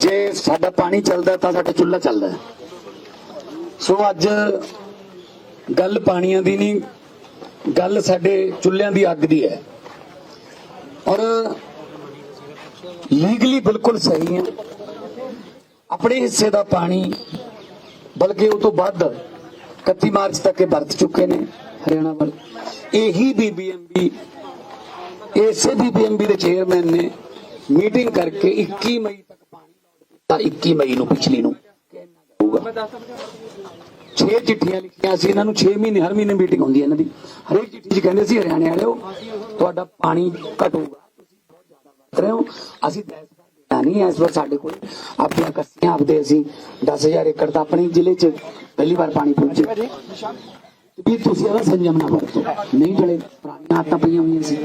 ਜੇ ਸਾਡਾ ਪਾਣੀ ਚੱਲਦਾ ਤਾਂ ਸਾਡਾ ਚੁੱਲ੍ਹਾ ਚੱਲਦਾ। ਸੋ ਅੱਜ ਗੱਲ ਪਾਣੀਆਂ ਦੀ ਨਹੀਂ, ਗੱਲ ਸਾਡੇ ਚੁੱਲ੍ਹਿਆਂ ਦੀ ਅੱਗ ਦੀ ਹੈ। ਔਰ ਲੀਗਲੀ ਬਿਲਕੁਲ ਸਹੀ ਹੈ। ਆਪਣੇ ਹਿੱਸੇ ਦਾ ਪਾਣੀ, ਬਲਕਿ ਉਹ ਤੋਂ ਵੱਧ 31 ਮਾਰਚ ਤੱਕ ਇਹ ਵਰਤ ਚੁੱਕੇ ਨੇ ਹਰਿਆਣਾ ਵੱਲ। ਇਹੀ ਬੀਬੀਐਮਬੀ ਇਸੇ ਬੀਬੀਐਮਬੀ ਦੇ ਚੇਅਰਮੈਨ ਨੇ ਮੀਟਿੰਗ ਕਰਕੇ 21 ਮਈ ਤਾਂ 21 ਮਈ ਨੂੰ ਪਿਛਲੀ ਨੂੰ ਹੋਊਗਾ। 6 ਚਿੱਠੀਆਂ ਲਿਖੀਆਂ ਸੀ, ਇਹਨਾਂ ਨੂੰ 6 ਮਹੀਨੇ, ਹਰ ਮਹੀਨੇ ਮੀਟਿੰਗ ਹੁੰਦੀ ਹੈ ਇਹਨਾਂ ਦੀ। ਹਰੇਕ ਚਿੱਠੀ 'ਚ ਕਹਿੰਦੇ ਸੀ, ਹਰਿਆਣੇ ਵਾਲਿਓ, ਤੁਹਾਡਾ ਪਾਣੀ ਘਟੂਗਾ। ਤੁਸੀਂ ਬਹੁਤ ਜ਼ਿਆਦਾ ਵਰਤ ਰਹੇ ਹੋ। ਅਸੀਂ ਨਹੀਂ, ਇਸ ਵਾਰ ਸਾਡੇ ਕੋਲ ਆਪਣੀਆਂ ਕੱਸੀਆਂ ਆਪਦੇ ਅਸੀਂ 10000 ਏਕੜ ਤਾਂ ਆਪਣੇ ਜ਼ਿਲ੍ਹੇ 'ਚ ਪਹਿਲੀ ਵਾਰ ਪਾਣੀ ਪਹੁੰਚੇ। ਵੀ ਤੁਸੀਂ ਇਹਦਾ ਸੰਜਮ ਨਾ ਵਰਤੋ ਨਹੀਂ ਚਲੇ, ਪੁਰਾਣੀਆਂ ਆਦਤਾਂ ਪਈਆਂ ਹੋਈਆਂ ਸੀ।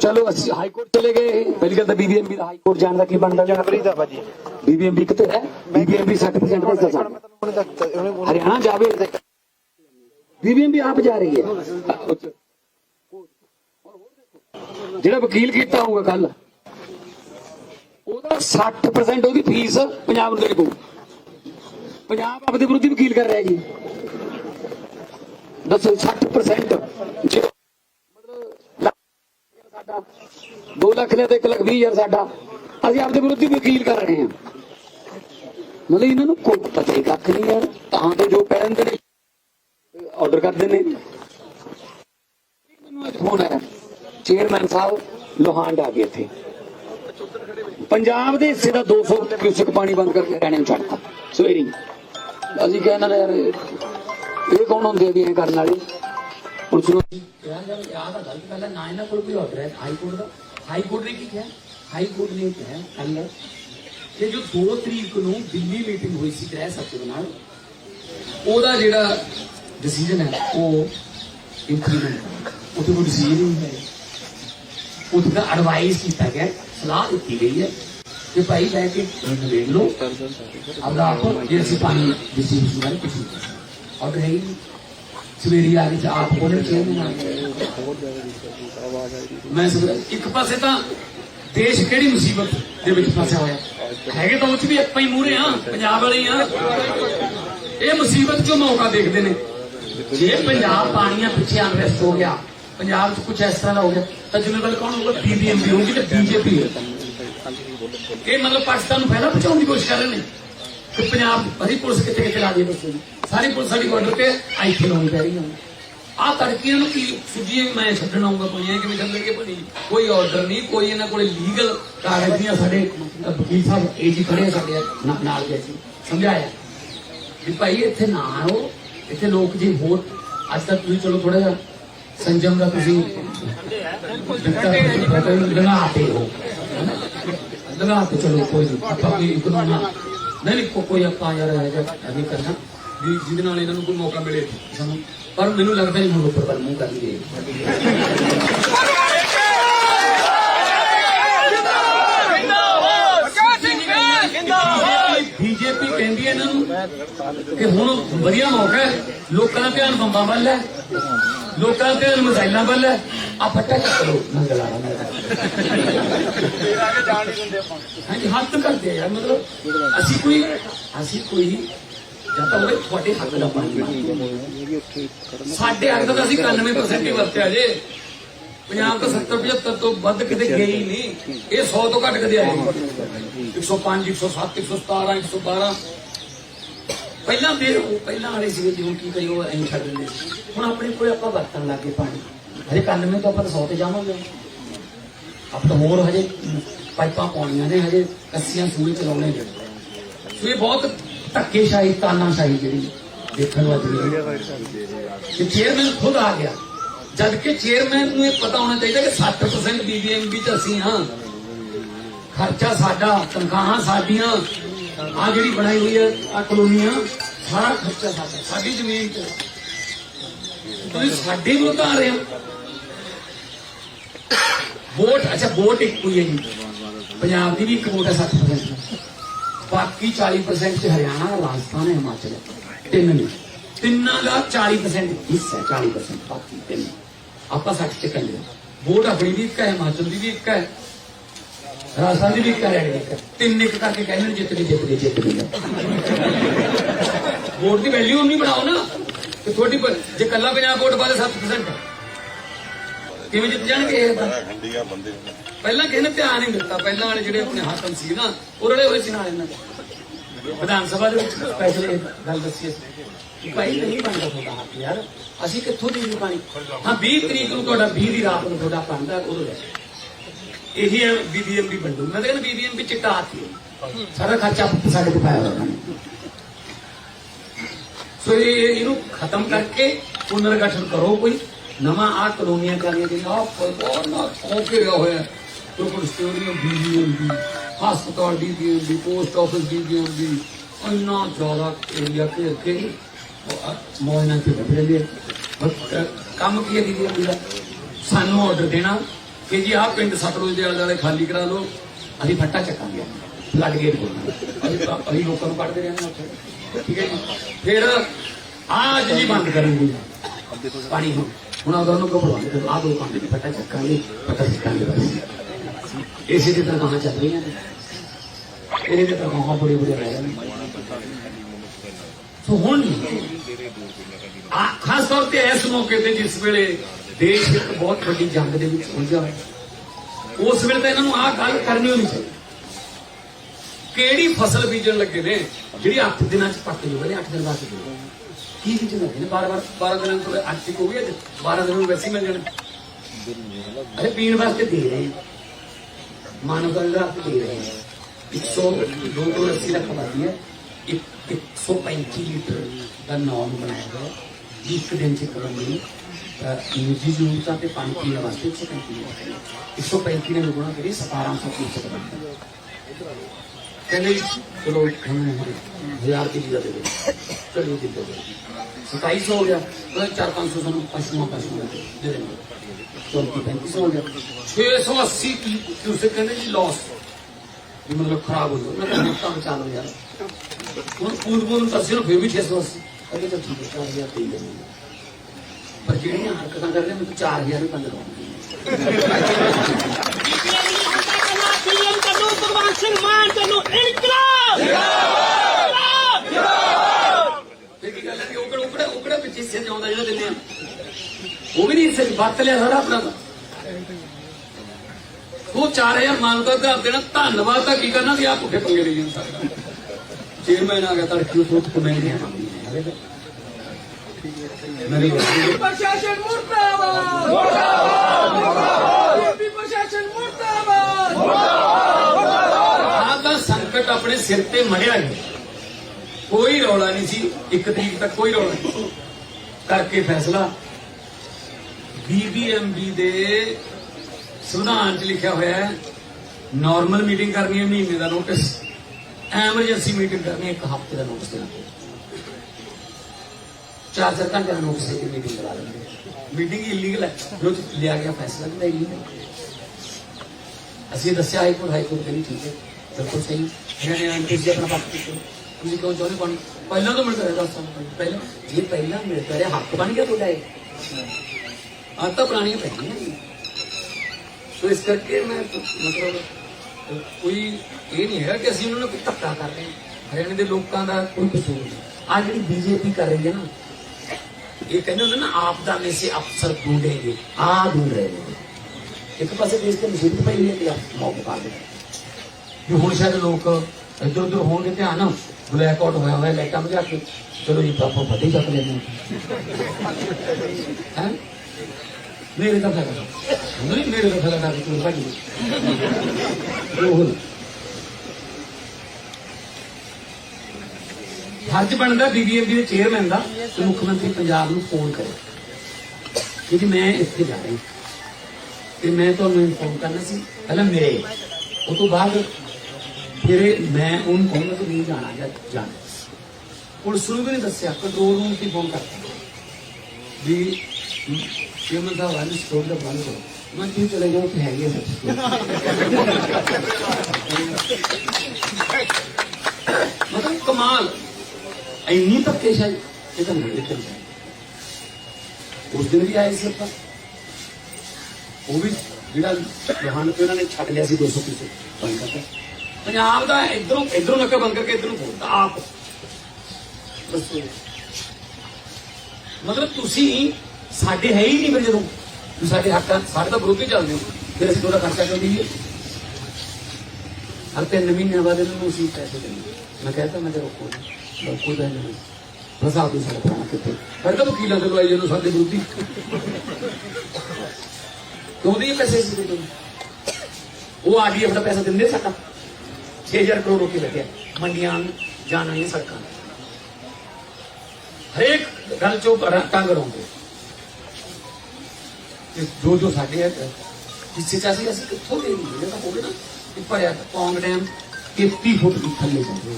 ਚਲੋ, ਅਸੀਂ ਹਾਈ ਕੋਰਟ ਚਲੇ ਗਏ। ਪਹਿਲੀ ਗੱਲ ਤਾਂ ਬੀਬੀਐਮਬੀ ਦਾ ਹਾਈ ਕੋਰਟ ਜਾਣ ਦਾ ਕੀ ਬਣਦਾ? ਜਨਵਰੀ ਦਾ ਭਾਜੀ ਬੀਬੀਐਮਬੀ ਕਿਤੇ ਹੈ? ਬੀਬੀਐਮਬੀ 60% ਭੇਜਦਾ ਸਾਨੂੰ ਹਰਿਆਣਾ ਜਾਵੇ ਬੀਬੀਐਮਬੀ ਆਪ ਜਾ ਰਹੀ ਹੈ। ਜਿਹੜਾ ਵਕੀਲ ਕੀਤਾ ਹੋਊਗਾ ਕੱਲ ਉਹਦਾ 60% ਉਹਦੀ ਫੀਸ ਪੰਜਾਬ ਨੂੰ ਦੇਣੀ ਪਊ। ਪੰਜਾਬ ਆਪਦੇ ਵਿਰੁੱਧ ਵਕੀਲ ਕਰ ਰਿਹਾ ਜੀ। ਦੱਸੋ 60% ਜੇ ਮਤਲਬ ਸਾਡਾ 2 ਲੱਖ ਲਿਆ ਤੇ 1 ਲੱਖ 20 ਹਜ਼ਾਰ ਸਾਡਾ, ਅਸੀਂ ਆਪਦੇ ਵਿਰੁੱਧ ਵਕੀਲ ਕਰ ਰਹੇ ਹਾਂ। ਮਤਲਬ ਇਹਨਾਂ ਨੂੰ ਕੋਈ ਪਤਾ ਹੀ ਕੱਖ ਨਹੀਂ ਯਾਰ, ਤਾਂ ਤੇ ਜੋ ਪੈਰਨ ਦੇ ਆਰਡਰ ਕਰਦੇ ਨੇ। ਮੈਨੂੰ ਅੱਜ ਫੋਨ ਆਇਆ ਚੇਅਰਮੈਨ ਸਾਹਿਬ ਲੋਹਾਂਡ ਆ ਗਏ ਇੱਥੇ। ਪੰਜਾਬ ਦੇ ਹਿੱਸੇ ਦਾ 200 ਕਿਊਸਕ ਪਾਣੀ ਬੰਦ ਕਰਕੇ ਹਰਿਆਣੇ ਨੂੰ ਛੱਡਤਾ, ਸਵੇਰੀ ਅਸੀਂ ਕਹਿੰਦੇ ਨੇ ਯਾਰ ਇਹ ਕੌਣ ਹੁੰਦੇ ਆ ਵੀ ਇਹ ਕਰਨ ਵਾਲੇ? ਯਾਰ ਜਦ ਯਾਦ ਪਹਿਲਾਂ ਨਾ ਇਹਨਾਂ ਕੋਲ ਕੋਈ ਆਰਡਰ ਹੈ ਹਾਈ ਕੋਰਟ ਦਾ? ਹਾਈ ਕੋਰਟ ਨੇ ਕੀ ਕਿਹਾ? ਹਾਈ ਕੋਰਟ ਨੇ ਕਿਹਾ ਕੱਲ ਕਿ ਜੋ 2 ਤਰੀਕ ਨੂੰ ਦਿੱਲੀ ਮੀਟਿੰਗ ਹੋਈ ਸੀ ਗ੍ਰਹਿ ਸਭਾ ਦੇ ਨਾਲ ਉਹਦਾ ਜਿਹੜਾ ਡਿਸੀਜਨ ਹੈ ਉਹ ਇੰਪਲੀਮੈਂਟ ਉਹ ਤੋਂ ਕੋਈ ਡਿਸੀਜਨ ਨਹੀਂ ਹੈ। ਉਹਦਾ ਦਾ ਐਡਵਾਈਸ ਕੀਤਾ ਗਿਆ ਸਲਾਹ ਦਿੱਤੀ ਗਈ ਹੈ ਕਿ ਭਾਈ ਲੈ ਕੇ ਦੇਖ ਲਓ। ਆਪਦਾ ਆਪ ਜੇ ਅਸੀਂ ਪਾਣੀ ਡਿਸੀਜਨ ਬਾਰੇ ਕੁਝ ਨਹੀਂ ਆਰਡਰ ਨਹੀਂ। ਸਵੇਰੀ ਆ ਕੇ ਆਪ ਕੋਲ ਚੇਅਰਮੈਨ ਆ ਗਏ ਮੈਂ ਇੱਕ ਪਾਸੇ ਤਾਂ ਦੇਸ਼ ਕਿਹੜੀ ਮੁਸੀਬਤ ਦੇ ਵਿੱਚ ਫਸਿਆ ਹੋਇਆ ਹੈਗੇ ਤਾਂ ਉਹ ਚ ਵੀ ਆਪਾਂ ਹੀ ਮੂਰੇ ਆ ਪੰਜਾਬ ਵਾਲੇ ਆ ਇਹ ਮੁਸੀਬਤ ਚੋਂ ਮੌਕਾ ਦੇਖਦੇ ਨੇ? ਜੇ ਪੰਜਾਬ ਪਾਣੀਆਂ ਪਿੱਛੇ ਅਨਰੈਸਟ ਹੋ ਗਿਆ, ਪੰਜਾਬ 'ਚ ਕੁਝ ਇਸ ਤਰ੍ਹਾਂ ਦਾ ਹੋ ਗਿਆ, ਤਾਂ ਜ਼ਿੰਮੇਵਾਰ ਕੌਣ ਹੋਊਗਾ? ਬੀਬੀਐਮਪੀ ਹੋਊਗੀ ਤੇ ਬੀਜੇਪੀ ਇਹ ਮਤਲਬ ਪਾਕਿਸਤਾਨ ਨੂੰ ਪਹਿਲਾਂ ਪਹੁੰਚਾਉਣ ਦੀ ਕੋਸ਼ਿਸ਼ ਕਰ ਰਹੇ ਨੇ। ਕਿ ਪੰਜਾਬ ਭਰੀ ਪੁਲਿਸ ਕਿੱਥੇ ਕਿੱਥੇ ਲਾ ਦੇ ਦੱਸੋ ਜੀ ਸਾਰੀ ਪੁਲਿਸ ਸਾਡੀ ਬਾਰਡਰ ਤੇ ਆਈਥੇ ਲਾਉਣੀ ਪੈ ਰਹੀ ਹੈ ਆ ਤੜਕੀਆਂ ਨੂੰ ਕੀ ਸੁਝੀ ਮੈਂ ਛੱਡਣ ਆਉਂਗਾ ਕੋਈ ਕਿਵੇਂ ਚੱਲਣਗੇ ਭਣੀ ਕੋਈ ਆਰਡਰ ਨਹੀਂ, ਕੋਈ ਇਹਨਾਂ ਕੋਲੇ ਲੀਗਲ ਕਾਗਜ਼ ਨਹੀਂ ਸਾਡੇ ਵਕੀਲ ਸਾਹਿਬ ਇਹ ਖੜੇ ਸਾਡੇ ਨਾ- ਨਾਲ ਗਏ ਸੀ ਸਮਝਾਇਆ? ਵੀ ਭਾਈ ਇੱਥੇ ਨਾ ਆਓ, ਇੱਥੇ ਲੋਕ ਜੀ ਹੋਰ, ਅੱਜ ਤੱਕ ਤੁਸੀਂ ਚਲੋ ਥੋੜਾ ਜਿਹਾ ਸੰਜਮ ਦਾ ਤੁਸੀਂ ਲਗਾਤੇ ਹੋ। ਲਗਾਤੇ ਚਲੋ ਕੋਈ ਨਹੀਂ ਆਪਾਂ ਕੋਈ ਕਾਨੂੰਨ ਨਹੀਂ ਨਹੀਂ, ਕੋਈ ਆਪਾਂ ਯਾਰ ਇਹ ਜਿਹਾ ਨਹੀਂ ਕਰਨਾ। ਵੀ ਜਿਹਦੇ ਨਾਲ ਇਹਨਾਂ ਨੂੰ ਕੋਈ ਮੌਕਾ ਮਿਲੇ ਸਾਨੂੰ। ਪਰ ਮੈਨੂੰ ਲੱਗਦਾ ਨਹੀਂ ਹੁਣ ਉੱਪਰ ਵੱਲ ਮੂੰਹ ਕਰਨਗੇ। ਬੀਜੇਪੀ ਕਹਿੰਦੀ ਹੈ ਇਹਨਾਂ ਨੂੰ ਕਿ ਹੁਣ ਵਧੀਆ ਮੌਕਾ ਹੈ। ਲੋਕਾਂ ਦਾ ਧਿਆਨ ਬੰਬਾਂ ਵੱਲ ਹੈ। ਲੋਕਾਂ ਦਾ ਧਿਆਨ ਮਿਜ਼ਾਈਲਾਂ ਵੱਲ ਹੈ। ਆ ਫੱਟਾ ਚੱਕੋ। ਮੰਗਲਾ ਹਾਂਜੀ, ਹੱਥ ਕਰਦੇ ਆ ਮਤਲਬ ਅਸੀਂ ਕੋਈ ਅਸੀਂ ਕੋਈ ਜਦ ਤੱਕ ਉਹਦੇ ਤੁਹਾਡੇ ਹੱਕ ਦਾ ਪਾਣੀ ਸਾਡੇ ਹੱਕ ਦਾ ਅਸੀਂ 91% ਹੀ ਵਰਤਿਆ ਜੇ। ਪੰਜਾਬ ਤਾਂ 70 75 ਤੋਂ ਵੱਧ ਕਿਤੇ ਗਈ ਹੀ ਨਹੀਂ। ਇਹ 100 ਤੋਂ ਘੱਟ ਕਦੇ ਆਏ ਨਹੀਂ। 105 107 117 112 ਪਹਿਲਾਂ ਦੇ ਉਹ ਪਹਿਲਾਂ ਵਾਲੇ ਸੀਗੇ ਜਿਉਂ ਕੀ ਕਈ ਉਹ ਐਂ ਛੱਡ ਦਿੰਦੇ ਹੁਣ ਆਪਣੇ ਕੋਲ ਆਪਾਂ ਵਰਤਣ ਲੱਗੇ ਪਾਣੀ। ਹਜੇ 91 ਤੋਂ ਆਪਾਂ 100 ਤੇ ਜਾਵਾਂਗੇ ਆਪ ਤਾਂ ਹੋਰ ਹਜੇ ਪਾਈਪਾਂ ਪਾਉਣੀਆਂ ਨੇ, ਹਜੇ ਕੱਸੀਆਂ ਸੂਏ ਚਲਾਉਣੇ ਨੇ। ਸੋ ਇਹ ਬਹੁਤ ਧੱਕੇਸ਼ਾਹੀ, ਤਾਨਾਸ਼ਾਹੀ ਜਿਹੜੀ ਦੇਖਣ ਨੂੰ ਅੱਜ ਕਿ ਚੇਅਰਮੈਨ ਖੁਦ ਆ ਗਿਆ। ਜਦ ਕਿ ਚੇਅਰਮੈਨ ਨੂੰ ਇਹ ਪਤਾ ਹੋਣਾ ਚਾਹੀਦਾ ਕਿ 60% ਬੀਬੀਐਮਬੀ ਚ ਅਸੀਂ ਹਾਂ। ਖਰਚਾ ਸਾਡਾ, ਤਨਖਾਹਾਂ ਸਾਡੀਆਂ ਆ ਜਿਹੜੀ ਬਣਾਈ ਹੋਈ ਹੈ ਆ ਕਲੋਨੀਆਂ, ਸਾਰਾ ਖਰਚਾ ਸਾਡਾ, ਸਾਡੀ ਜ਼ਮੀਨ ਤੇ। ਤੁਸੀਂ ਸਾਡੇ ਵਿਰੁੱਧ ਆ ਰਹੇ ਹੋ। ਵੋਟ, ਅੱਛਾ, ਵੋਟ ਇੱਕੋ ਹੀ ਹੈ ਜੀ। ਪੰਜਾਬ ਦੀ ਵੀ ਇੱਕ ਵੋਟ ਹੈ 60% ਬਾਕੀ 40% ਚ ਹਰਿਆਣਾ, ਰਾਜਸਥਾਨ ਹੈ ਹਿਮਾਚਲ, ਤਿੰਨ ਨੇ। ਤਿੰਨਾਂ ਦਾ 40% ਹਿੱਸਾ 40% ਬਾਕੀ ਤਿੰਨ। ਆਪਾਂ 60 ਚ ਕੱਲੇ ਵੋਟ ਆਪਣੀ ਵੀ ਇੱਕ ਹੈ, ਹਿਮਾਚਲ ਦੀ ਵੀ ਇੱਕ ਹੈ, ਰਾਜਸਥਾਨ ਦੀ ਵੀ ਕਰਿਆ ਇੱਕ ਤਿੰਨ ਇੱਕ ਕਰਕੇ ਕਹਿੰਦੇ ਨੇ, ਜਿੱਤ ਗਏ ਜਿੱਤ ਵੋਟ ਦੀ ਵੈਲਿਊ ਨਹੀਂ ਬਣਾਓ ਨਾ ਤੇ ਤੁਹਾਡੀ ਜੇ ਕੱਲਾ ਪੰਜਾਬ ਵੋਟ ਪਾਲੇ 7% ਕਿਵੇਂ ਜਿੱਤ ਜਾਣਗੇ? ਇਹ ਤਾਂ ਖੰਡੀਆਂ ਬੰਦੇ। ਪਹਿਲਾਂ ਕਿਸੇ ਨੇ ਧਿਆਨ ਨਹੀਂ ਦਿੱਤਾ ਪਹਿਲਾਂ ਵਾਲੇ ਜਿਹੜੇ ਆਪਣੇ ਹਾਕਮ ਸੀ ਨਾ ਉਹ ਰਲੇ ਹੋਏ ਸੀ ਨਾਲ ਇਹਨਾਂ ਦੇ। ਵਿਧਾਨ ਸਭਾ ਦੇ ਵਿੱਚ ਸਪੈਸ਼ਲ ਗੱਲ ਦੱਸੀ ਕਿ ਭਾਈ ਨਹੀਂ ਬਣਦਾ ਤੁਹਾਡਾ ਹੱਕ ਯਾਰ ਅਸੀਂ ਕਿੱਥੋਂ ਦੀ ਪਾਣੀ? ਹਾਂ 20 ਤਰੀਕ ਨੂੰ ਤੁਹਾਡਾ 20 ਦੀ ਰਾਤ ਨੂੰ ਤੁਹਾਡਾ ਬਣਦਾ ਉਦੋਂ ਲੈ ਇਹੀ ਹੈ ਬੀਬੀਐਮਬੀ ਬੰਦੂ ਮੈਂ ਤਾਂ ਕਹਿੰਦਾ ਬੀਬੀਐਮਬੀ ਚਿੱਟਾ ਹਾਥੀ ਹੈ ਸਾਰਾ ਖਰਚਾ ਸਾਡੇ ਤੇ ਪਾਇਆ ਹੋਇਆ। ਸੋ ਇਹ ਇਹਨੂੰ ਖਤਮ ਕਰਕੇ ਪੁਨਰਗਠਨ ਕਰੋ ਕੋਈ। ਨਵਾਂ ਆ ਕਲੋਨੀਆਂ ਕਰਨੀਆਂ ਜਿਹੜੀਆਂ ਆ ਬਹੁਤ ਨਾ ਹੋ। ਰਿਹਾ ਹੋਇਆ ਪ੍ਰੋਪਰ ਸਟੋਰੀਆਂ ਬੀਬੀਐਮਬੀ ਹਸਪਤਾਲ ਬੀਬੀਐਮਬੀ ਪੋਸਟ ਆਫਿਸ ਬੀਬੀਐਮਬੀ ਇੰਨਾ ਜ਼ਿਆਦਾ ਏਰੀਆ ਘੇਰ ਕੇ ਮੋਇਨਾ ਤੇ ਬਦਲੇ ਦੇ ਕੰਮ ਕੀ ਹੈ ਬੀਬੀਐਮਬੀ ਦਾ? ਸਾਨੂੰ ਆਰਡਰ ਦੇਣਾ ਕਿ ਜੀ ਆਹ ਪਿੰਡ ਸਤਲੁਜ ਦੇ ਆਲੇ ਦੁਆਲੇ ਖਾਲੀ ਕਰਾ ਲਓ। ਅਸੀਂ ਫੱਟਾ ਚੱਕਾਂਗੇ। ਫਲੱਡ ਗੇਟ ਖੋਲਾਂਗੇ ਅਸੀਂ ਲੋਕਾਂ ਨੂੰ ਕੱਢਦੇ ਰਹਿੰਦੇ ਹਾਂ ਉੱਥੇ। ਠੀਕ ਹੈ ਜੀ। ਫਿਰ ਆਹ ਅੱਜ ਜੀ ਬੰਦ ਕਰਾਂਗੇ ਪਾਣੀ ਨੂੰ ਹੁਣ ਉਹਨਾਂ ਨੂੰ ਘਬਰਾਉਂਦੇ ਆ ਦੋ ਕੰਮ ਦੀ ਫੱਟਾ ਚੱਕਾਂਗੇ ਫੱਟਾ ਚੱਕਾਂਗੇ ਬਸ ਇਸੇ ਦੀ ਤਰ੍ਹਾਂ ਕਹਾਂ ਚੱਲ ਰਹੀਆਂ ਨੇ ਇਹਦੇ ਤੇ ਤਾਂ ਸੋ ਹੁਣ ਆ ਖਾਸ ਤੌਰ ਤੇ ਇਸ ਮੌਕੇ ਤੇ ਜਿਸ ਵੇਲੇ ਦੇਸ਼ ਇੱਕ ਬਹੁਤ ਵੱਡੀ ਜੰਗ ਦੇ ਵਿੱਚ ਉਲਝਿਆ ਉਸ ਵੇਲੇ ਤਾਂ ਇਹਨਾਂ ਨੂੰ ਆਹ ਗੱਲ ਕਰਨੀ ਹੋਣੀ ਚਾਹੀਦੀ ਕਿਹੜੀ ਫਸਲ ਬੀਜਣ ਲੱਗੇ ਨੇ ਜਿਹੜੀ 8 ਦਿਨਾਂ ਚ ਪੱਕ ਜੂਗੀ 8 ਦਿਨ ਬਾਅਦ ਜੂਗੀ ਕੀ ਬੀਜਣ ਲੱਗੇ ਨੇ? ਬਾਰ ਬਾਰ 12 ਦਿਨਾਂ ਤੋਂ ਅੱਜ ਤੱਕ ਹੋ ਗਈ 12 ਦਿਨਾਂ ਵੈਸੇ ਮਿਲ ਜਾਣੇ। ਅਰੇ ਪੀਣ ਵਾਸਤੇ ਦੇ ਰਹੇ। ਮਾਨਵਤਾ ਦਾ ਦੇ ਰਹੇ। 100 280 ਲੱਖ ਆਬਾਦੀ ਹੈ। 135 ਲੀਟਰ ਦਾ ਨਾਮ ਬਣਾਇਆ ਗਿਆ ਇੱਕ ਦਿਨ ਚ ਕਰਨ ਲਈ ਨਿੱਜੀ ਜ਼ਰੂਰਤਾਂ ਤੇ ਪਾਣੀ ਪੀਣ ਵਾਸਤੇ 135 ਲੀਟਰ। 135 ਨੇ ਗੁਣਾ ਕਰੀ 1700 ਲੀਟਰ ਬਣਦਾ ਕਹਿੰਦੇ ਜੀ, ਚਲੋ ਹਮ ਹਜ਼ਾਰ ਦੀ ਚੀਜ਼ਾਂ ਦੇ ਦੇ ਚਲੋ ਜੀ। ਦੇ 2700 ਹੋ ਗਿਆ। ਉਹਦਾ 4-500 ਸਾਨੂੰ ਪਸ਼ੂਆਂ ਪਸ਼ੂਆਂ ਦੇ ਦੇ ਦੇਣਗੇ 3500 ਹੋ ਗਿਆ। 680 ਕੀ ਤੁਸੀਂ ਕਹਿੰਦੇ ਜੀ ਲਾਸ ਇਹ ਮਤਲਬ ਖਰਾਬ ਹੋ ਗਿਆ ਮੈਂ ਤਾਂ ਮੁੱਤਾਂ ਚਾਲੂ ਯਾਰ। ਹੁਣ ਪੂਰ ਪੂਰ ਤਰਸੇ ਨੂੰ ਫਿਰ ਵੀ 680 ਅਗੇ ਤਾਂ ਠੀਕ ਹੈ 4000 ਦੇ ਦੇ ਪਰ ਜਿਹੜੀਆਂ ਹਰਕਤਾਂ ਕਰਦੇ ਮੈਨੂੰ 4000 ਵੀ ਬੰਦ ਕਰਾਉਣਗੇ ਪੀਐਮ ਤੈਨੂੰ ਭਗਵਾਨ ਸਿੰਘ ਮਾਨ ਤੈਨੂੰ ਇਨਕਲਾਬ ਇਹ ਕੀ ਗੱਲ ਹੈ ਕਿ ਉਹ ਕਿਹੜਾ- ਉਹ ਕਿਹੜਾ ਉਹ ਕਿਹੜਾ ਵਿੱਚ ਹਿੱਸੇ ਜਾਉਂਦਾ ਜਿਹੜਾ ਦਿੰਦੇ ਆ। ਉਹ ਵੀ ਨਹੀਂ ਹਿੱਸੇ ਵਰਤ ਲਿਆ ਸਾਰਾ ਆਪਣਾ। ਉਹ 4000 ਮਾਨਤਾ ਦਾ ਦੇਣਾ ਧੰਨਵਾਦ ਤਾਂ ਕੀ ਕਰਨਾ ਵੀ ਆ ਪੁੱਠੇ ਪੰਗੇ ਲਈ ਜਾਂਦਾ। ਚੇਅਰਮੈਨ ਆ ਗਿਆ ਤੋਂ ਪ੍ਰਸ਼ਾਸਨ ਮੁਰਦਾਬਾਦ। ਮੁਰਦਾਬਾਦ। ਪ੍ਰਸ਼ਾਸਨ ਮੁਰਦਾਬਾਦ। ਆਹ ਤਾਂ ਸੰਕਟ ਆਪਣੇ ਸਿਰ ਤੇ ਮੜਿਆ ਹੈ ਕੋਈ ਰੌਲਾ ਨਹੀਂ ਸੀ ਇੱਕ ਤਰੀਕ ਤੱਕ ਕੋਈ ਰੌਲਾ ਨਹੀਂ। ਕਰਕੇ ਫੈਸਲਾ। ਬੀਬੀਐਮਬੀ ਦੇ ਸੰਵਿਧਾਨ 'ਚ ਲਿਖਿਆ ਹੋਇਆ ਹੈ ਨਾਰਮਲ ਮੀਟਿੰਗ ਕਰਨੀ ਹੈ ਮਹੀਨੇ ਦਾ ਨੋਟਿਸ ਐਮਰਜੈਂਸੀ ਮੀਟਿੰਗ ਕਰਨੀ ਹੈ ਇੱਕ ਹਫ਼ਤੇ ਦਾ ਨੋਟਿਸ ਦੇਣਾ। ਚਾਰ ਚਾਰ ਘੰਟੇ ਦਾ ਨੋਟਿਸ ਦੇ ਕੇ ਮੀਟਿੰਗ ਕਰਾ ਲੈਂਦੇ ਮੀਟਿੰਗ ਇਲੀਗਲ ਹੈ, ਜੋ ਲਿਆ ਗਿਆ ਫੈਸਲਾ ਵੀ ਇਲੀਗਲ ਅਸੀਂ ਦੱਸਿਆ ਹਾਈ ਕੋਰਟ ਹਾਈ ਕੋਰਟ ਕਹਿੰਦੀ ਠੀਕ ਹੈ, ਬਿਲਕੁਲ ਸਹੀ। ਇਹਨਾਂ ਨੇ ਆਂਟੀ ਜੀ ਆਪਣਾ ਪੱਖ ਕੀਤਾ। ਤੁਸੀਂ ਕਿਉਂ ਚਾਹੁੰਦੇ ਪਾਣੀ? ਪਹਿਲਾਂ ਤਾਂ ਮਿਲਦਾ ਰਿਹਾ ਦੱਸਾਂ ਪਹਿਲਾਂ ਜੇ ਪਹਿਲਾਂ ਮਿਲਦਾ ਰਿਹਾ ਹੱਕ ਬਣ ਗਿਆ ਤੁਹਾਡਾ ਇਹ। ਆ ਤਾਂ ਪੁਰਾਣੀਆਂ ਪੈਣੀਆਂ ਸੋ ਇਸ ਕਰਕੇ ਮੈਂ ਮਤਲਬ, ਕੋਈ ਇਹ ਨਹੀਂ ਹੈ ਕਿ ਅਸੀਂ ਉਹਨਾਂ ਨੂੰ ਧੱਕਾ ਕਰ ਰਹੇ ਹਰਿਆਣੇ ਦੇ ਲੋਕਾਂ ਦਾ ਕੋਈ ਕਸੂਰ ਨਹੀਂ। ਆ ਜਿਹੜੀ ਬੀਜੇਪੀ ਕਰ ਰਹੀ ਹੈ ਨਾ, ਇਹ ਕਹਿੰਦੇ ਹੁੰਦੇ ਨਾ, ਆਪ ਦਾ ਸੇ ਅਫਸਰ ਢੂੰਡੇਗੇ ਆ ਢੂੰਡ ਰਹੇ ਨੇ। ਇੱਕ ਪਾਸੇ ਦੇਸ਼ ਦੇ ਮੁਸੀਬਤ ਪਈ ਹੋਈ ਹੈ ਕਿ ਆਪ ਮੌਕਾ ਦੇ ਵੀ ਹੁਣ ਸ਼ਾਇਦ ਲੋਕ ਇੱਧਰ ਉੱਧਰ ਹੋਣਗੇ ਧਿਆਨ ਨਾ ਬਲੈਕ ਆਊਟ ਹੋਇਆ ਹੋਇਆ ਲਾਈਟਾਂ ਬੁਝਾ ਕੇ, ਚਲੋ ਜੀ ਪਾਪਾ ਫਤਿਹ ਚੱਕ ਲੈਂਦੇ ਹੈ। ਮੇਰੇ ਤਾਂ ਫਾਇਦਾ ਨਹੀਂ, ਮੇਰੇ ਤਾਂ ਫਾਇਦਾ ਕਰ ਤੂੰ ਭਾਈ ਉਹ ਫਰਜ਼ ਬਣਦਾ ਬੀਬੀਐਮਬੀ ਦੇ ਚੇਅਰਮੈਨ ਦਾ ਤੇ ਮੁੱਖ ਮੰਤਰੀ ਪੰਜਾਬ ਨੂੰ ਫੋਨ ਕਰੇ। ਕਿਉਂਕਿ ਮੈਂ ਇੱਥੇ ਜਾ ਰਹੀ ਤੇ ਮੈਂ ਤੁਹਾਨੂੰ ਇਨਫੋਰਮ ਕਰਨਾ ਸੀ, ਪਹਿਲਾਂ ਮੇਰੇ। ਉਹ ਤੋਂ ਬਾਅਦ ਫਿਰ ਇਹ ਮੈਂ ਉਹਨੂੰ ਕਹੂੰਗਾ ਕਿ ਨਹੀਂ ਜਾਣਾ, ਜਾਂ, ਜਾਣਾ। ਪੁਲਿਸ ਨੂੰ ਵੀ ਨਹੀਂ ਦੱਸਿਆ ਕੰਟਰੋਲ ਰੂਮ ਤੇ ਫੋਨ ਕਰਤਾ। ਵੀ ਚੇਅਰਮੈਨ ਸਾਹਿਬ ਵਾਲੀ ਸਟੋਰ ਦਾ ਬੰਦ ਕਰੋ। ਮੈਂ ਕਿਹਾ, ਚਲੇ ਜਾਓ ਤੇ ਹੈਗੇ ਮਤਲਬ ਕਮਾਲ। ਇੰਨੀ ਧੱਕੇਸ਼ਾਹੀ, ਇਹ ਤਾਂ ਨਹੀਂ ਦੇਖੀ ਉਸ ਦਿਨ ਵੀ ਆਏ ਸੀ ਆਪਾਂ। ਉਹ ਵੀ ਜਿਹੜਾ ਲੋਹਾਨ ਤੇ ਉਹਨਾਂ ਨੇ ਛੱਡ ਲਿਆ ਸੀ 200 ਪੀਸੇ। ਬੰਦ ਕਰਤਾ। ਪੰਜਾਬ ਦਾ ਇਧਰੋਂ ਇਧਰੋਂ ਨੱਕਾ ਬੰਦ ਕਰਕੇ ਇਧਰੋਂ ਬੋਲਦਾ, ਆਪ। ਦੱਸੋ। ਮਤਲਬ ਤੁਸੀਂ, ਸਾਡੇ ਹੈ ਹੀ ਨਹੀਂ ਫਿਰ ਜਦੋਂ ਤੁਸੀਂ ਸਾਡੇ ਹੱਕਾਂ, ਸਾਡੇ ਤਾਂ ਵਿਰੋਧੀ ਚੱਲਦੇ ਹੋ। ਫਿਰ ਅਸੀਂ ਤੁਹਾਡਾ ਖਰਚਾ ਕਿਉਂ ਦਈਏ? ਹਰ ਤਿੰਨ ਮਹੀਨਿਆਂ ਬਾਅਦ ਇਹਨਾਂ ਨੂੰ ਅਸੀਂ ਪੈਸੇ ਦਿੰਦੇ ਮੈਂ ਕਹਿੰਦਾ ਮੈਂ ਰੋਕੋ ਰੋਕੋ ਤਾਂ ਨਹੀਂ ਬਸ ਆਪ ਹੀ ਸਾਡਾ ਕੰਮ ਕਿਤੇ। ਫਿਰ ਤਾਂ ਵਕੀਲਾਂ ਦੇ ਲਵਾਈ ਜਦੋਂ ਸਾਡੇ ਵਿਰੋਧੀ? ਕਿਉਂ ਦੀ ਪੈਸੇ ਸੀ ਦੇ ਉਹ ਆਰਡੀਐਫ ਦਾ ਪੈਸਾ ਦਿੰਦੇ ਸਾਡਾ। 6000 ਕਰੋੜ ਰੁਪਏ ਲੱਗਿਆ ਮੰਡੀਆਂ ਜਾਣ ਵਾਲੀਆਂ ਸੜਕਾਂ ਹਰੇਕ ਗੱਲ ਚੋਂ ਰ- ਟੰਗ ਰੋਂਦੇ ਤੇ ਜੋ ਜੋ ਸਾਡੇ ਹੈ ਜਿਸੇ ਚਾਸੀ ਅਸੀਂ ਕਿੱਥੋਂ ਦੇ ਨਹੀਂ ਤਾਂ ਹੋਵੇ ਨਾ ਕਿ ਭਰਿਆ ਤਾਂ ਪੌਂਗ ਡੈਮ 33 ਫੁੱਟ ਦੀ ਥੱਲੇ ਜਾਂਦੇ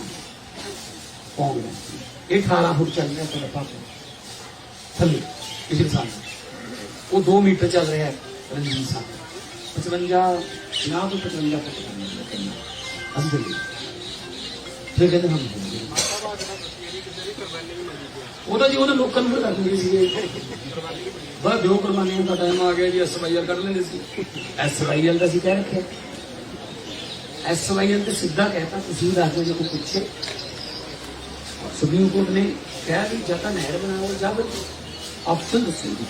ਪੌਂਗ ਡੈਮ ਇਹ 18 ਫੁੱਟ ਚੱਲ ਰਿਹਾ ਸਾਡਾ ਪਾਪਾ ਥੱਲੇ ਪਿਛਲੇ ਸਾਲ ਉਹ 2 ਮੀਟਰ ਚੱਲ ਰਿਹਾ ਹੈ ਰਣਜੀਤ ਸਾਹਿਬ 55 50 ਤੋਂ 55 ਫੁੱਟ ਅਸੀਂ ਫਿਰ ਕਹਿੰਦੇ ਹਮ ਉਹਦਾ ਜੀ ਉਹਨਾਂ ਲੋਕਾਂ ਨੂੰ ਕਰ ਦਿੰਦੇ ਸੀ ਬਸ ਦੋ ਕੁਰਬਾਨੀਆਂ ਦਾ ਟਾਈਮ ਆ ਗਿਆ ਜੀ ਐਸਵਾਈਐਲ ਕੱਢ ਲੈਂਦੇ ਸੀ। ਐਸਵਾਈਐਲ ਦਾ ਸੀ ਕਹਿ ਰੱਖਿਆ। ਐਸਵਾਈਐਲ ਤੇ ਸਿੱਧਾ ਕਹਿਤਾ, ਤੁਸੀਂ ਦੱਸ ਦਿਓ ਜੇ ਕੋਈ ਪੁੱਛੇ। ਸੁਪਰੀਮ ਕੋਰਟ ਨੇ ਕਿਹਾ ਵੀ ਜਾਂ ਤਾਂ ਨਹਿਰ ਬਣਾਓ ਜਾਂ ਫਿਰ ਆਪਸ਼ਨ ਦੱਸੋ ਜੀ।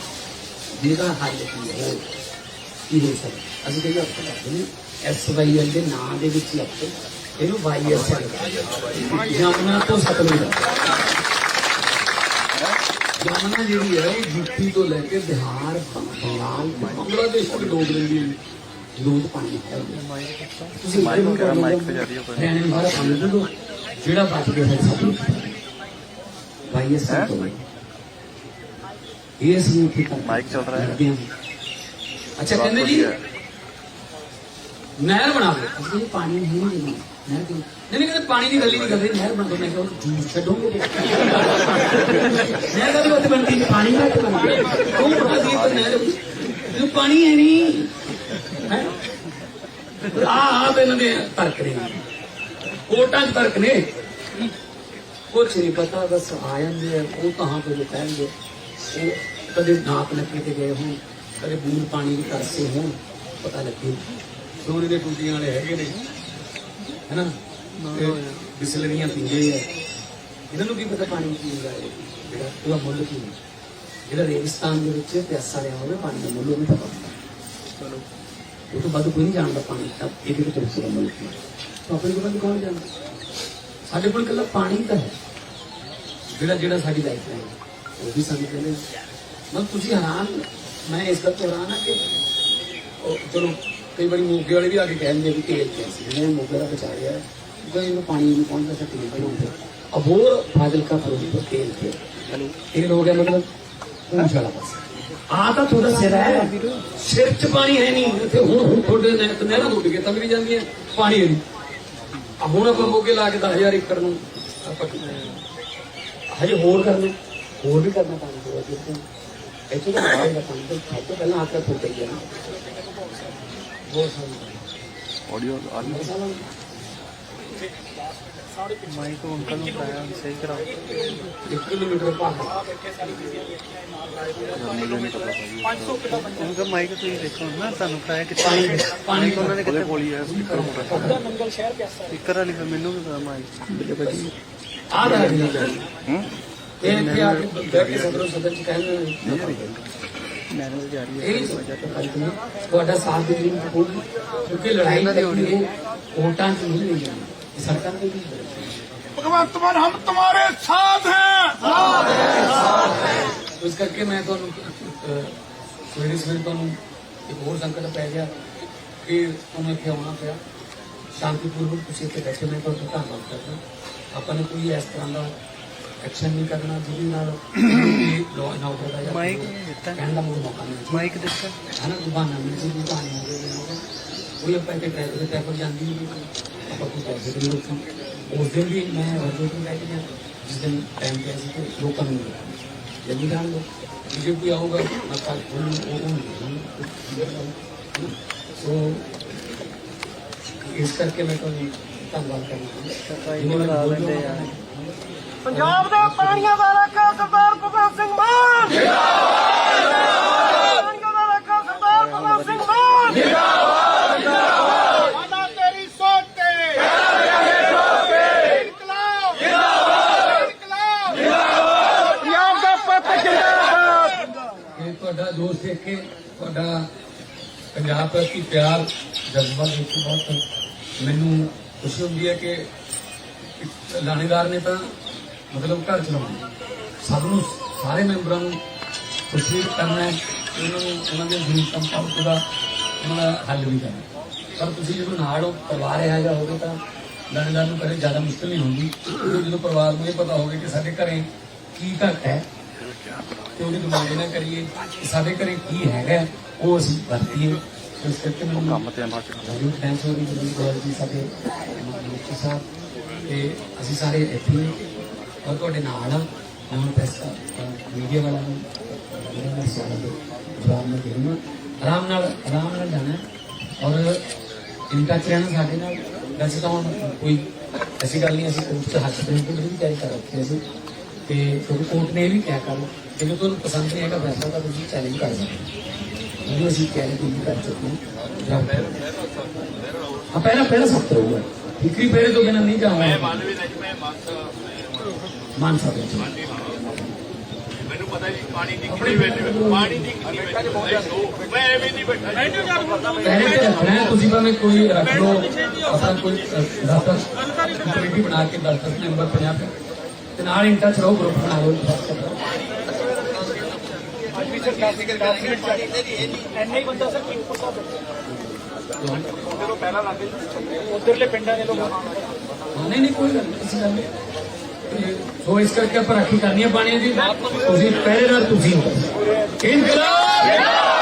ਜਿਹਦਾ ਹੱਲ ਕੀ ਹੈ, ਕੀ ਹੋ ਸਕਦਾ? ਅਸੀਂ ਕਹਿੰਦੇ ਆਪਸ਼ਨ ਦੱਸਦੇ ਐਸਵਾਈਐਲ ਦੇ ਨਾਂ ਦੇ ਵਿੱਚ ਹੀ ਆਪਸ਼ਨ ਇਹਨੂੰ ਵਾਈਐਸਐਲ ਜਮਨਾ ਤੋਂ ਸਤਲੁਜ ਜਮਨਾ ਜਿਹੜੀ ਹੈ ਯੂਪੀ ਤੋਂ ਲੈ ਕੇ ਬਿਹਾਰ ਬੰਗਾਲ ਬੰਗਲਾਦੇਸ਼ ਤੱਕ ਡੋਬ ਲੈਂਦੀ ਹੈ ਲੋਕ ਪਾਣੀ ਹੈ। ਤੁਸੀਂ ਮਾਈਕ ਕਰ ਮਾਈਕ ਤੇ ਜਾ ਰਹੀ ਹੈ ਨੂੰ ਸਾਰਾ ਪਾਣੀ ਦੇ ਜਿਹੜਾ ਬਚ ਗਿਆ ਹੈ ਸਭ ਵਾਈਐਸਐਲ ਤੋਂ। ਉੱਥੇ ਤੱਕ ਮਾਈਕ ਚੱਲ ਰਿਹਾ ਹਾਂ। ਅੱਛਾ ਕਹਿੰਦੇ ਜੀ ਨਹਿਰ ਬਣਾ ਲਓ। ਕਹਿੰਦੇ ਪਾਣੀ ਨਹੀਂ ਨਹੀਂ ਨਹਿਰ ਕਿਉਂ? ਨਹੀਂ ਕਹਿੰਦੇ ਪਾਣੀ ਦੀ ਗੱਲ ਹੀ ਨਹੀਂ ਕਰਦੇ ਨਹਿਰ ਬਣਾ ਦੋ ਮੈਂ ਕਿਹਾ ਜੂਸ ਛੱਡੋਗੇ? ਨਹਿਰ ਦਾ ਵੀ ਉੱਥੇ ਬਣਦੀ ਪਾਣੀ ਦਾ ਕਿਉਂ ਬਣਦੀ? ਕਿਉਂ ਬਣਾ ਦੀ ਪਰ ਨਹਿਰ ਇਹ ਪਾਣੀ ਹੈ ਨਹੀਂ। ਆ ਆ ਤੇ ਇਹਨਾਂ ਦੇ ਤਰਕ ਨੇ। ਕੋਟਾਂ ਤਰਕ ਨੇ। ਕੁਛ ਨਹੀਂ ਪਤਾ ਬਸ ਆ ਜਾਂਦੇ ਆ। ਉਹ ਕਹਾਂ ਤੋਂ ਕਹਿਣਗੇ। ਉਹ ਕਦੇ ਨਾਪ ਨੱਕੇ ਤੇ ਗਏ ਹੋਣ ਕਦੇ ਬੂੰਦ ਪਾਣੀ ਦੇ ਤਰਸੇ ਹੋਣ ਪਤਾ ਲੱਗੇ। ਸੋਨੇ ਦੇ ਟੂਟੀਆਂ ਵਾਲੇ ਹੈਗੇ ਨੇ। ਹੈਨਾ? ਤੇ ਬਿਸਲਰੀਆਂ ਪੀਂਦੇ ਆ। ਇਹਨਾਂ ਨੂੰ ਕੀ ਪਤਾ ਪਾਣੀ ਕੀ ਹੁੰਦਾ ਹੈ ਜਿਹੜਾ ਉਹਦਾ ਮੁੱਲ ਕੀ ਹੈ ਜਿਹੜਾ ਰੇਗਿਸਤਾਨ ਦੇ ਵਿੱਚ ਪਿਆਸਾ ਰਿਹਾ ਹੋਵੇ ਪਾਣੀ ਦਾ ਮੁੱਲ ਉਹਨੂੰ ਪਤਾ ਹੁੰਦਾ। ਚਲੋ। ਉਹ ਤੋਂ ਵੱਧ ਕੋਈ ਨਹੀਂ ਜਾਣਦਾ ਪਾਣੀ ਦਾ ਇਹਦੇ ਵਿੱਚ ਪਿਆਸੇ ਦਾ ਮੁੱਲ। ਕੀ ਹੈ ਤਾਂ ਆਪਣੇ ਕੋਲ ਕੌਣ ਜਾਣਦਾ? ਸਾਡੇ ਕੋਲ ਇਕੱਲਾ ਪਾਣੀ ਤਾਂ ਹੈ। ਜਿਹੜਾ ਜਿਹੜਾ ਸਾਡੀ ਲਾਈਫ ਲਾਈਨ ਉਹ ਵੀ ਸਾਨੂੰ ਕਹਿੰਦੇ ਮਤਲਬ ਤੁਸੀਂ ਹੈਰਾਨ ਮੈਂ ਇਸ ਤੋਂ ਹੈਰਾਨ ਆ ਕਿ ਉਹ ਚਲੋ ਕਈ ਵਾਰੀ ਮੋਗੇ ਵਾਲੇ ਵੀ ਆ ਕੇ ਕਹਿੰਦੇ ਵੀ ਤੇਲ ਕਿਆ ਸੀ? ਜਿਹਨੇ ਮੋਗੇ ਦਾ ਬਚਾਇਆ ਹੈ ਕੋਈ ਇਹਨੂੰ ਪਾਣੀ ਨਹੀਂ ਪਹੁੰਚਦਾ ਤਾਂ ਤੇਲ ਬਣਾਉਂਦੇ ਅਬੋਰ ਫਾਜ਼ਿਲਕਾ ਫਿਰੋਜ਼ਪੁਰ ਤੇਲ ਤੇ। ਤੇਲ ਹੋ ਗਿਆ ਮਤਲਬ ਪੂੰਛ ਵਾਲਾ ਪਾਸੇ। ਆ ਤਾਂ ਤੁਹਾਡਾ ਸਿਰ ਹੈ। ਸਿਰ 'ਚ ਪਾਣੀ ਹੈ ਨਹੀਂ। ਇੱਥੇ ਹੁਣ ਹੁਣ ਤੁਹਾਡੇ ਨੇ ਨਹਿਰਾਂ ਟੁੱਟ ਕੇ ਤੰਗ ਵੀ ਜਾਂਦੀਆਂ। ਪਾਣੀ ਹੈ ਨਹੀਂ। ਆ ਹੁਣ ਆਪਾਂ ਮੋਗੇ ਲਾ ਕੇ 10000 ਏਕੜ ਨੂੰ ਆਪਾਂ ਹਜੇ ਹੋਰ ਕਰਨਾ। ਹੋਰ ਵੀ ਕਰਨਾ ਪਾਣੀ। ਪੂਰਾ ਜਿੱਥੇ ਇੱਥੇ ਤਾਂ ਪਾਣੀ ਦਾ ਪਾਣੀ ਤਾਂ ਤੋਂ ਪਹਿਲਾਂ ਆਕਰ ਫੁੱਟ ਗਈ ऑडियो आ रही है माइक को अंकल ने बताया सही कराओ एक किलोमीटर उनका माइक ਤੁਸੀਂ ਦੇਖੋ ਨਾ ਤੁਹਾਨੂੰ ਪਤਾ ਹੈ ਕਿੱਥੇ ਪਾਣੀ ਉਹਨਾਂ ਨੇ ਕਿੱਥੇ ਕੋਲੀ ਹੈ ਸਪੀਕਰ ਹੋਣਾ ਨੰਗਲ ਸ਼ਹਿਰ ਪਿਆਸਾ ਸਪੀਕਰ ਵਾਲੀ ਮੈਨੂੰ ਵੀ ਪਤਾ ਮਾਈਕ ਆ ਰਹਾ ਹੈ। ਹੂੰ? ਇਹ ਕਿ ਆਪ ਬੈਠ ਕੇ ਸਦਰੋਂ ਸਦਨ ਚ ਕਹਿੰਦੇ ਨਹੀਂ ਮੈਡਮ ਜਾਰੀ ਹਮ ਤੁਹਾਡੇ ਸਾਥ ਹੈ। ਸਾਥ ਹੈ। ਸਾਥ ਹੈ ਇਸ ਕਰਕੇ ਮੈਂ ਤੁਹਾਨੂੰ ਸਵੇਰੇ ਸਵੇਰੇ ਤੁਹਾਨੂੰ ਇੱਕ ਹੋਰ ਸੰਕਟ ਪੈ ਗਿਆ ਕਿ ਤੁਹਾਨੂੰ ਇੱਥੇ ਆਉਣਾ ਪਿਆ। ਸ਼ਾਂਤੀਪੂਰਵਕ ਤੁਸੀਂ ਇੱਥੇ ਬੈਠੇ ਮੈਂ ਤੁਹਾਨੂੰ ਧੰਨਵਾਦ ਕਰਦਾ। ਆਪਾਂ ਨੇ ਕੋਈ ਇਸ ਤਰ੍ਹਾਂ ਦਾ ਐਕਸ਼ਨ ਨਹੀਂ ਕਰਨਾ ਜਿਹਦੇ ਨਾਲ ਲਾਅ ਐਂਡ ਆਰਡਰ ਦਾ ਜਾਂ ਮਾਈਕ ਦਿੱਤਾ ਕਹਿਣ ਦਾ ਮੈਨੂੰ ਮੌਕਾ ਮਿਲੇ ਮਾਈਕ ਦਿੱਤਾ ਹੈ ਨਾ ਦੁਬਾਨਾ ਮਿਲ ਸੀ ਦੁਬਾਨਾ ਹੋ ਗਿਆ ਕੋਈ ਆਪਾਂ ਇੱਥੇ ਟ੍ਰੈਫਿਕ ਦੇ ਟੈਕਲ ਜਾਂਦੀ ਨਹੀਂ ਆਪਾਂ ਕੋਈ ਪੈਸੇ ਦੇ ਲੋਕਾਂ ਉਸ ਦਿਨ ਵੀ ਮੈਂ ਵਰਦੇ ਤੋਂ ਲੈ ਕੇ ਗਿਆ ਜਿਸ ਦਿਨ ਟਾਈਮ ਪਿਆ ਸੀ ਤੇ ਲੋਕਾਂ ਨੂੰ ਮਿਲਿਆ ਜਲਦੀ ਜਾਣ ਲੋ ਜੇ ਕੋਈ ਆਊਗਾ ਮੈਂ ਕੱਲ ਉਹਨੂੰ ਉਹ ਨਹੀਂ ਸੋ ਇਸ ਕਰਕੇ ਮੈਂ ਤੁਹਾਨੂੰ ਧੰਨਵਾਦ ਕਰਨਾ ਪੰਜਾਬ ਦੇ ਪਾਣੀਆਂ ਦਾ ਰੱਖਾ ਸਰਦਾਰ ਭਗਵੰਤ ਸਿੰਘ ਮਾਨ। ਜਿੰਦਾਬਾਦ ਪਾਣੀਆਂ ਦਾ ਰੱਖਾ ਸਰਦਾਰ ਭਗਵੰਤ ਸਿੰਘ ਮਾਨ। ਜਿੰਦਾਬਾਦ ਜਿੰਦਾਬਾਦ ਆਨਾ ਤੇਰੀ ਸੋਚ ਤੇ। ਤੇਰੇ ਸੋਚ ਤੇ ਇਨਕਲਾਬ। ਜਿੰਦਾਬਾਦ ਇਨਕਲਾਬ। ਜਿੰਦਾਬਾਦ ਪੰਜਾਬ ਦਾ ਪੁੱਤ ਜਿੰਦਾਬਾਦ। ਇਹ ਤੁਹਾਡਾ ਜੋਸ਼ ਦੇਖ ਕੇ ਤੁਹਾਡਾ ਪੰਜਾਬ ਪ੍ਰਤੀ ਪਿਆਰ ਜਜ਼ਬਾ ਦੇਖ ਕੇ ਬਹੁਤ ਮੈਨੂੰ ਖੁਸ਼ੀ ਹੁੰਦੀ ਹੈ ਕਿ ਇੱਕ ਲਾਣੇਦਾਰ ਨੇ ਤਾਂ ਮਤਲਬ ਘਰ ਚਲਾਉਣਾ। ਸਭ ਨੂੰ, ਸਾਰੇ ਮੈਂਬਰਾਂ ਨੂੰ ਖੁਸ਼ੀ ਕਰਨਾ ਉਹਨਾਂ ਨੂੰ, ਉਹਨਾਂ ਦੇ ਜ਼ਰੂਰਤਾਂ ਕੰਪਾਊਂਡ ਦਾ ਉਹਨਾਂ ਦਾ ਹੱਲ ਵੀ ਕਰਨਾ ਪਰ ਤੁਸੀਂ ਜਦੋਂ ਨਾਲ ਹੋ, ਪਰਿਵਾਰ ਇਹੋ ਜਿਹਾ ਹੋਵੇ ਤਾਂ ਲਾਣੇਦਾਰ ਨੂੰ ਕਦੇ ਜ਼ਿਆਦਾ ਮੁਸ਼ਕਲ ਨਹੀਂ ਹੁੰਦੀ। ਕਿਉਂਕਿ ਜਦੋਂ ਪਰਿਵਾਰ ਨੂੰ ਇਹ ਪਤਾ ਹੋਵੇ ਕਿ ਸਾਡੇ ਘਰੇ ਕੀ ਘਟ ਹੈ, ਤੇ ਉਹਦੀ ਡਿਮਾਂਡ ਨਾ ਕਰੀਏ ਕਿ ਸਾਡੇ ਘਰੇ ਕੀ ਹੈਗਾ ਉਹ ਅਸੀਂ ਵਰਤੀਏ। ਮੈਨੂੰ ਕੰਮ ਤੇ ਆਣਾ ਚਾਹੀਦਾ ਥੈਂਕਸ ਹੋ ਰਹੀ ਜੀ ਸਾਡੇ ਮੁਖੀ ਸਾਹਿਬ ਤੇ ਅਸੀਂ ਸਾਰੇ ਇੱਥੇ ਔਰ ਤੁਹਾਡੇ ਨਾਲ ਹੁਣ ਪ੍ਰੈਸ ਮੀਡੀਆ ਵਾਲਾ ਨੂੰ ਇਹਨਾਂ ਦਾ ਸਵਾਗਤ ਜਵਾਬ ਮੈਂ ਦੇਣਾ। ਆਰਾਮ ਨਾਲ ਆਰਾਮ ਨਾਲ ਜਾਣਾ ਔਰ ਇਨ ਟੱਚ ਰਹਿਣਾ ਸਾਡੇ ਨਾਲ। ਵੈਸੇ ਤਾਂ ਹੁਣ ਕੋਈ ਐਸੀ ਗੱਲ ਨਹੀਂ ਅਸੀਂ ਕੋਰਟ 'ਚ ਹੱਥ ਦੇ ਵੀ ਤਿਆਰੀ ਕਰ ਰੱਖੀ ਸੀ ਤੇ ਕਿਉਂਕਿ ਕੋਰਟ ਨੇ ਵੀ ਕਿਹਾ ਕਰ ਜੇ ਤੁਹਾਨੂੰ ਪਸੰਦ ਨਹੀਂ ਹੈਗਾ ਫੈਸਲਾ ਤਾਂ ਤੁਸੀਂ ਚੈਲੰਜ ਕਰ ਸਕਦੇ ਹੋ। ਅਸੀਂ ਮੈਂ ਮਾਨਵੀ ਨਹੀਂ ਮੈਂ ਮਾਨਸਾ ਦੇ ਵਿੱਚ। ਮੈਨੂੰ ਪਤਾ ਜੀ ਪਾਣੀ ਦੀ ਕਿੰਨੀ ਵੈਲਿਊ ਪਾਣੀ ਦੀ ਕਿੰਨੀ ਵੈਲਿਊ ਮੈਂ ਐਵੇਂ ਨਹੀਂ ਬੈਠਾ ਜੀ। ਪਹਿਲੇ ਤੇ ਰੱਖਣਾ ਹੈ, ਤੁਸੀਂ ਭਾਵੇਂ ਕੋਈ ਰੱਖ ਲਓ ਆਪਣਾ ਕੋਈ ਦਫ਼ਤਰ ਕਮੇਟੀ ਬਣਾ ਕੇ ਦਫ਼ਤਰ ਨੰਬਰ 50 ਤੇ ਨਾਲ ਇੰਟਾ ਚ ਰਹੋ ਗਰੁੱਪ ਬਣਾ ਲਓ ਐਨੇ ਹੀ ਬੰਦਾ ਸਰ ਕੀ ਪਤਾ ਉਧਰਲੇ ਪਿੰਡਾਂ ਦੇ ਲੋਕ। ਨਹੀਂ ਨਹੀਂ, ਕੋਈ ਗੱਲ ਨਹੀਂ ਸੋ ਇਸ ਕਰਕੇ ਆਪਾਂ ਰਾਖੀ ਕਰਨੀ ਹੈ ਪਾਣੀ ਦੀ। ਤੁਸੀਂ ਪਹਿਰੇ ਤੁਸੀਂ ਹੋ। ਇਨਕਲਾਬ!